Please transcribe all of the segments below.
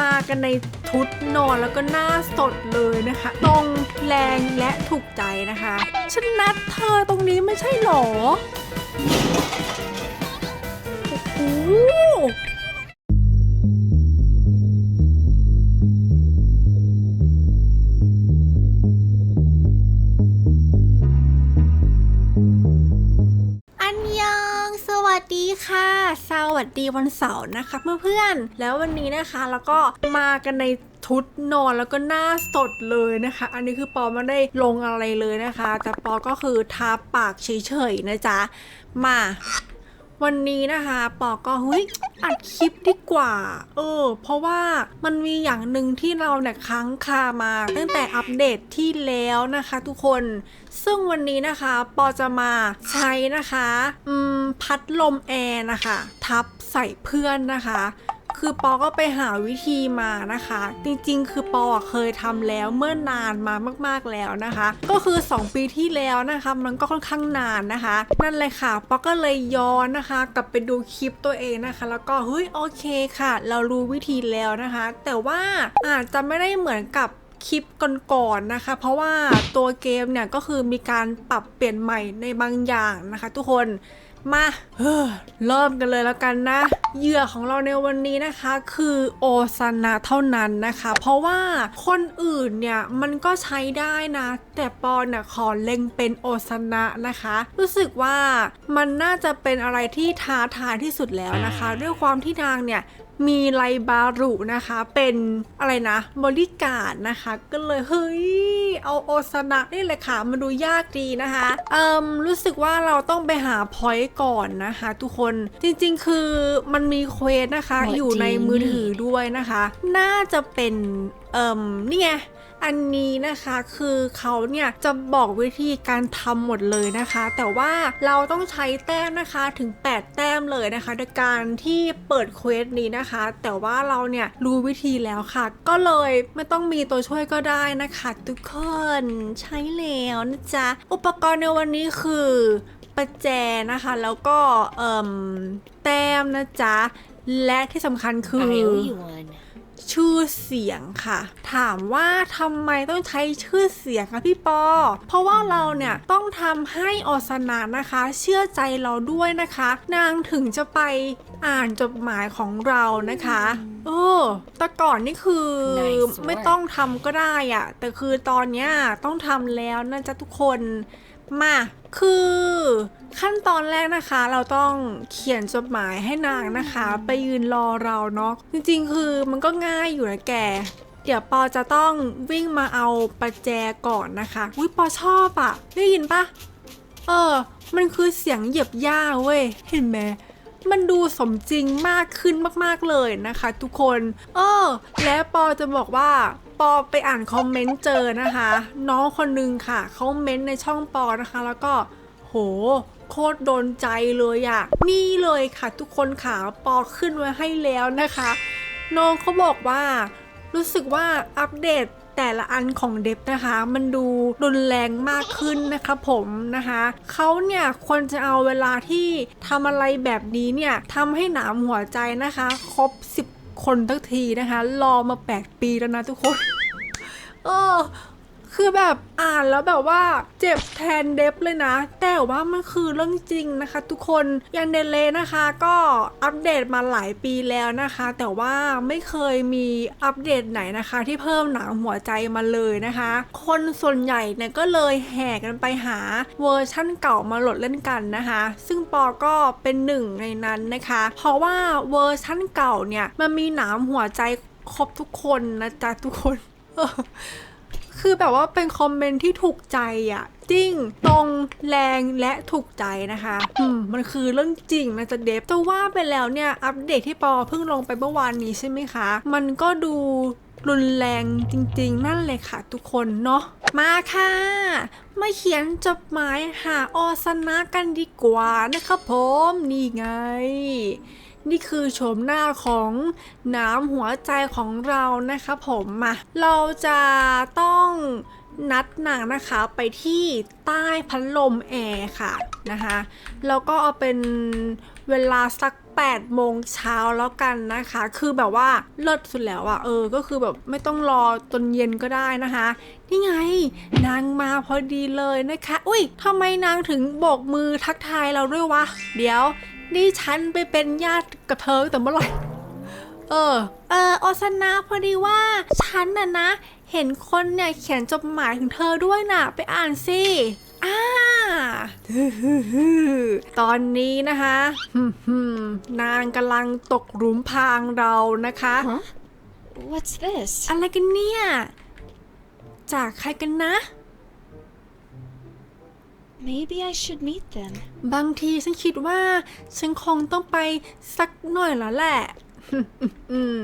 มากันในชุดนอนแล้วก็หน้าสดเลยนะคะ ตรงแรงและถูกใจนะคะ ฉันนัดเธอตรงนี้ไม่ใช่หรอ โอ้โห สวัสดีวันเสาร์นะคะเพื่อนๆ แล้ววันนี้นะคะแล้วก็มากันในชุดนอนแล้วก็หน้าสดเลยนะคะ อันนี้คือปอไม่ได้ลงอะไรเลยนะคะ แต่ปอก็คือทาปากเฉยๆนะจ๊ะ มา วันนี้นะคะปอก็เฮ้ยอัดคลิปดีกว่า เออ เพราะว่ามันมีอย่างหนึ่งที่เราเนี่ยค้างคามาตั้งแต่อัปเดตที่แล้วนะคะทุกคน ซึ่งวันนี้นะคะ ปอจะมาใช้นะคะ อืม พัดลมแอร์นะคะ ทับใส่เพื่อนนะคะ คือปอก็ไปหาวิธีมานะคะ จริงๆ คือปอเคยทำแล้วเมื่อนานมามากๆแล้วนะคะ ก็คือ 2 ปีที่แล้วนะคะ มันก็ค่อนข้างนานนะคะ นั่นเลยค่ะปอก็เลยย้อนนะคะ กลับไปดูคลิปตัวเองนะคะ แล้วก็เฮ้ยโอเคค่ะ เรารู้วิธีแล้วนะคะ แต่ว่าอาจจะไม่ได้เหมือนกับคลิปก่อนๆนะคะ เพราะว่าตัวเกมเนี่ยก็คือมีการปรับเปลี่ยนใหม่ในบางอย่างนะคะ ทุกคน มาเริ่มกันเลยแล้วกันนะเหยื่อของเราในวันนี้นะคะ คือโอซานะเท่านั้นนะคะ เพราะว่าคนอื่นเนี่ยมันก็ใช้ได้นะ แต่ปอนน่ะขอเล็งเป็นโอซานะนะคะ รู้สึกว่ามันน่าจะเป็นอะไรที่ท้าทายที่สุดแล้วนะคะ ด้วยความที่นางเนี่ย มีไลบารุนะคะ เป็นอะไรนะบริการนะคะ ก็เลยเฮ้ย เอาโอสนะนี่แหละค่ะมันดูยากดีนะคะเอิมรู้สึกว่าเราต้องไปหาพอยต์ก่อนนะคะ ทุกคนจริงๆคือมันมีเควสนะคะ อยู่ในมือถือด้วยนะคะ น่าจะเป็นเอิมนี่ไง อันนี้นะคะคือเขาเนี่ยจะบอกวิธีการทำหมดเลยนะคะ แต่ว่าเราต้องใช้แต้มนะคะถึง 8 แต้มเลยนะคะโดยการที่เปิดเควสนี้นะคะ แต่ว่าเราเนี่ยรู้วิธีแล้วค่ะ ก็เลยไม่ต้องมีตัวช่วยก็ได้นะคะ ทุกคนใช้แล้วนะจ๊ะ อุปกรณ์ในวันนี้คือประแจนะคะ แล้วก็เอ่มแต้มนะจ๊ะ และที่สำคัญคือ ชื่อเสียงค่ะ ถามว่าทำไมต้องใช้ชื่อเสียงคะพี่ปอ เพราะว่าเราเนี่ยต้องทำให้ออสนานะคะ เชื่อใจเราด้วยนะคะ นางถึงจะไปอ่านจดหมายของเรานะคะเออแต่ก่อนนี่คือ Nice ไม่ต้องทำก็ได้อะแต่คือตอนเนี้ยต้องทำแล้วนะจ๊ะทุกคน มาคือขั้นตอนแรกนะคะเราต้องเขียนจดหมายให้นางนะคะ ไปยืนรอเราเนาะจริงๆ คือมันก็ง่ายอยู่นะแก เดี๋ยวปอจะต้องวิ่งมาเอาประแจก่อนนะคะอุ้ยปอชอบอะได้ยินปะเออ มันคือเสียงเหยียบหญ้าเว้ยเห็นไหม มันดูสมจริงมากขึ้นมากๆเลยนะคะทุกคน เออ และปอจะบอกว่าปอไปอ่านคอมเมนต์เจอนะคะ น้องคนนึงค่ะเขาเม้นต์ในช่องปอนะคะ แล้วก็โหโคตรโดนใจเลยอะนี่เลยค่ะทุกคนค่ะปอขึ้นไว้ให้แล้วนะคะ น้องเขาบอกว่า รู้สึกว่าอัปเดต แต่ละอันของเดฟนะคะ มันดูรุนแรงมากขึ้นนะคะผมนะคะเขาเนี่ยควรจะเอาเวลาที่ทำอะไรแบบนี้เนี่ยทำให้หนามหัวใจนะคะ ครบ 10 คนทักทีนะคะ รอมา 8 ปีแล้วนะทุกคน เออ คือแบบอ่านแล้วแบบว่าเจ็บแทนเดฟเลยนะ แต่ว่ามันคือเรื่องจริงนะคะ ทุกคนยันเดเลนะคะก็อัปเดตมาหลายปีแล้วนะคะ แต่ว่าไม่เคยมีอัปเดตไหนนะคะ ที่เพิ่มหนังหัวใจมาเลยนะคะ คนส่วนใหญ่เนี่ยก็เลยแห่กันไปหาเวอร์ชั่นเก่ามาโหลดเล่นกันนะคะ ซึ่งปอก็เป็นหนึ่งในนั้นนะคะ เพราะว่าเวอร์ชั่นเก่าเนี่ยมันมีหนามหัวใจครบทุกคนนะจ๊ะทุกคน คือแบบว่าเป็นคอมเมนต์ที่ถูกใจอะจริง ตรงแรงและถูกใจนะคะ อืม มันคือเรื่องจริงนะจะเดฟจะว่าไปแล้วเนี่ย อัปเดตที่ปอเพิ่งลงไปเมื่อวานนี้ใช่ไหมคะ มันก็ดูรุนแรงจริงๆ นั่นเลยค่ะทุกคนเนาะมาค่ะ มาเขียนจดหมายหาอสนะกันดีกว่านะคะผมนี่ไง นี่คือโฉมหน้าของน้ำหัวใจของเรานะคะผมมาเราจะต้อง นัดนางนะคะไปที่ใต้พัดลมแอร์ค่ะนะคะแล้วก็เอาเป็นเวลาสัก8โมงเช้าแล้วกันนะคะ คือแบบว่าเลิศสุดแล้วอะเออ ก็คือแบบไม่ต้องรอจนเย็นก็ได้นะคะ นี่ไง นางมาพอดีเลยนะคะ อุ้ยทำไมนางถึงโบกมือทักทายเราด้วยวะ เดี๋ยว นี่ฉันไปเป็นญาติกับเธอแต่เมื่อไหร่เออ เอออสนาพอดีว่า ฉันน่ะนะ เห็นคนเนี่ยเขียนจดหมายถึงเธอด้วยน่ะ ไปอ่านสิอ่าตอนนี้นะคะหึ่มๆนางกำลังตกหลุมพรางเรานะคะ Huh? What's this? อะไรกันเนี่ย จากใครกันนะ Maybe I should meet them. บางทีฉันคิดว่า ฉันคงต้องไปสักหน่อยแล้วแหละอืม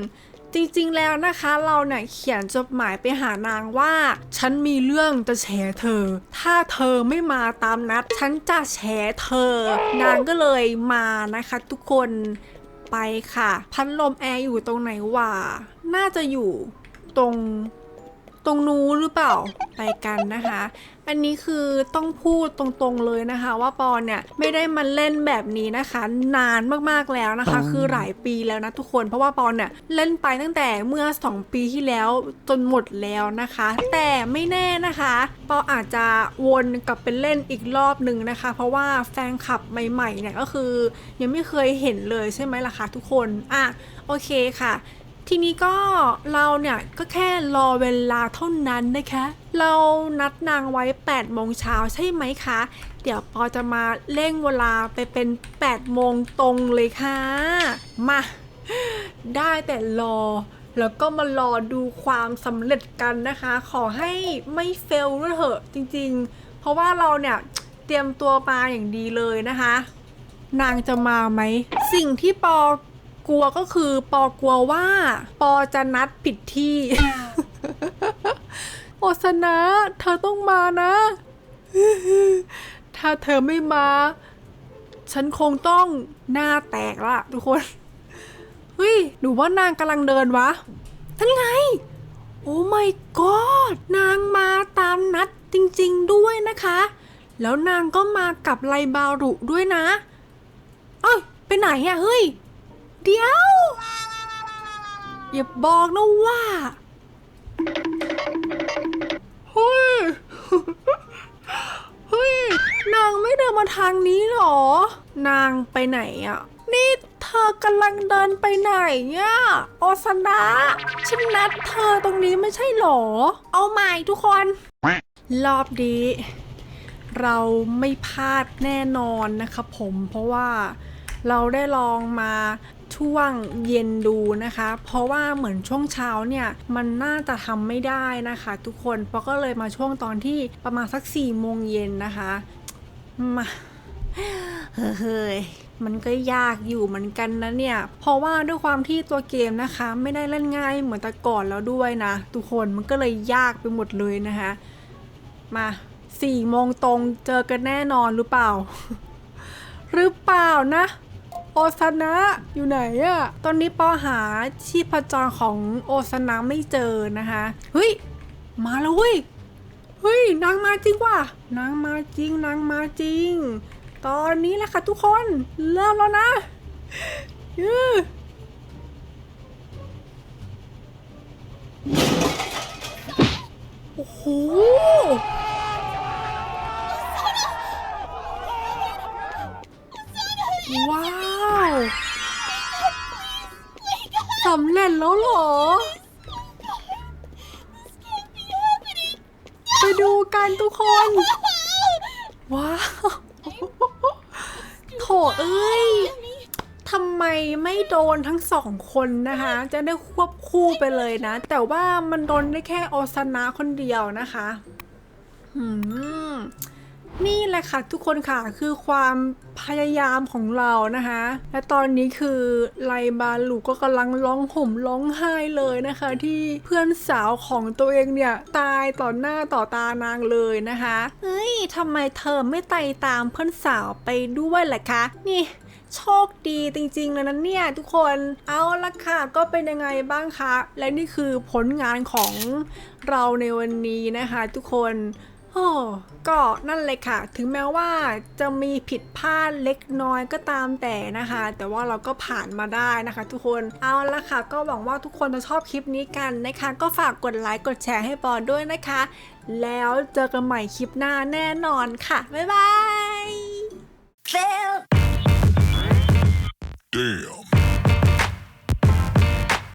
จริงๆแล้วนะคะเราเนี่ยเขียนจดหมายไปหานางว่า ฉันมีเรื่องจะแฉเธอ ถ้าเธอไม่มาตามนัด ฉันจะแฉเธอ นางก็เลยมานะคะทุกคนไปค่ะ พัดลมแอร์อยู่ตรงไหนวะน่าจะอยู่ตรง ตรงนู้นหรือเปล่าไปกันนะคะ อันนี้คือต้องพูดตรงๆเลยนะคะ ว่าปอนเนี่ยไม่ได้มาเล่นแบบนี้นะคะ นานมากๆแล้วนะคะ คือหลายปีแล้วนะทุกคนเพราะว่าปอนเนี่ยเล่นไปตั้งแต่เมื่อ 2 ปีที่แล้วจนหมดแล้วนะคะ แต่ไม่แน่นะคะปออาจจะวนกลับไปเล่นอีกรอบหนึ่งนะคะ เพราะว่าแฟนคลับใหม่ๆเนี่ยก็คือ ยังไม่เคยเห็นเลยใช่ไหมล่ะคะทุกคนอะโอเคค่ะ ทีนี้ก็เราเนี่ยก็แค่รอเวลาเท่านั้นนะคะ เรานัดนางไว้8โมงเช้าใช่ไหมคะ เดี๋ยวปอจะมาเร่งเวลาไปเป็น8โมงตรงเลยค่ะ มา ได้แต่รอ แล้วก็มารอดูความสำเร็จกันนะคะ ขอให้ไม่เฟลด้วยเถอะจริงๆ เพราะว่าเราเนี่ยเตรียมตัวมาอย่างดีเลยนะคะ นางจะมาไหม สิ่งที่ปอ กลัวก็คือ ปอกลัวว่า ปอจะนัดผิดที่ โอสนะ เธอต้องมานะ ถ้าเธอไม่มา ฉันคงต้องหน้าแตกละทุกคน เฮ้ยหรือว่านางกำลังเดินวะนั่นไง โอ้ my god นางมาตามนัดจริงๆด้วยนะคะ แล้วนางก็มากับไลบารุด้วยนะ เอ้ยไปไหนอะเฮ้ย เดี๋ยว อย่าบอกนะว่าเฮ้ยเฮ้ยนางไม่เดินมาทางนี้หรอ นางไปไหนอะนี่เธอกำลังเดินไปไหนอะโอซานะฉันนัดเธอตรงนี้ไม่ใช่หรอ เอาใหม่ทุกคน รอบนี้ เราไม่พลาดแน่นอนนะครับผมเพราะว่าเราได้ลองมา ช่วงเย็นดูนะคะ เพราะว่าเหมือนช่วงเช้าเนี่ยมันน่าจะทำไม่ได้นะคะ ทุกคนเพราะก็เลยมาช่วงตอนที่ประมาณสัก4ี่โมงเย็นนะคะมาเฮ้ยมันก็ยากอยู่เหมือนกันนะเนี่ย เพราะว่าด้วยความที่ตัวเกมนะคะ ไม่ได้เล่นง่ายเหมือนแต่ก่อนแล้วด้วยนะ ทุกคนมันก็เลยยากไปหมดเลยนะคะ มาสี่โมงตรงเจอกันแน่นอนหรือเปล่า หรือเปล่านะ โอซานะอยู่ไหนอะตอนนี้ปอหาชีพจรของโอซานะไม่เจอนะคะเฮ้ยมาแล้วเว้ยเฮ้ยนางมาจริงว่ะนางมาจริงนางมาจริง ตอนนี้แหละค่ะทุกคนเริ่มแล้วนะยือโอ้โหว้า สำเร็จแล้วเหรอ ไปดูกันทุกคน ว้าวโถเอ้ยทำไมไม่โดนทั้งสองคนนะคะ จะได้ควบคู่ไปเลยนะ แต่ว่ามันโดนได้แค่โอซานะคนเดียวนะคะหืม นี่แหละค่ะทุกคนค่ะคือความพยายามของเรานะคะ และตอนนี้คือไลบาลูก็กำลังร้องห่มร้องไห้เลยนะคะ ที่เพื่อนสาวของตัวเองเนี่ยตายต่อหน้าต่อตานางเลยนะคะเฮ้ยทำไมเธอไม่ไต่ตามเพื่อนสาวไปด้วยล่ะคะนี่โชคดีจริงๆเลยนะเนี่ยทุกคนเอาละค่ะก็เป็นยังไงบ้างคะ และนี่คือผลงานของเราในวันนี้นะคะ ทุกคน โอ้ก็นั่นเลยค่ะ ถึงแม้ว่าจะมีผิดพลาดเล็กน้อยก็ตามแต่นะคะ แต่ว่าเราก็ผ่านมาได้นะคะ ทุกคนเอาละค่ะ ก็หวังว่าทุกคนจะชอบคลิปนี้กันนะคะ ก็ฝากกดไลค์กดแชร์ให้ปอนด้วยนะคะ แล้วเจอกันใหม่คลิปหน้าแน่นอนค่ะ บ๊ายบาย Damn.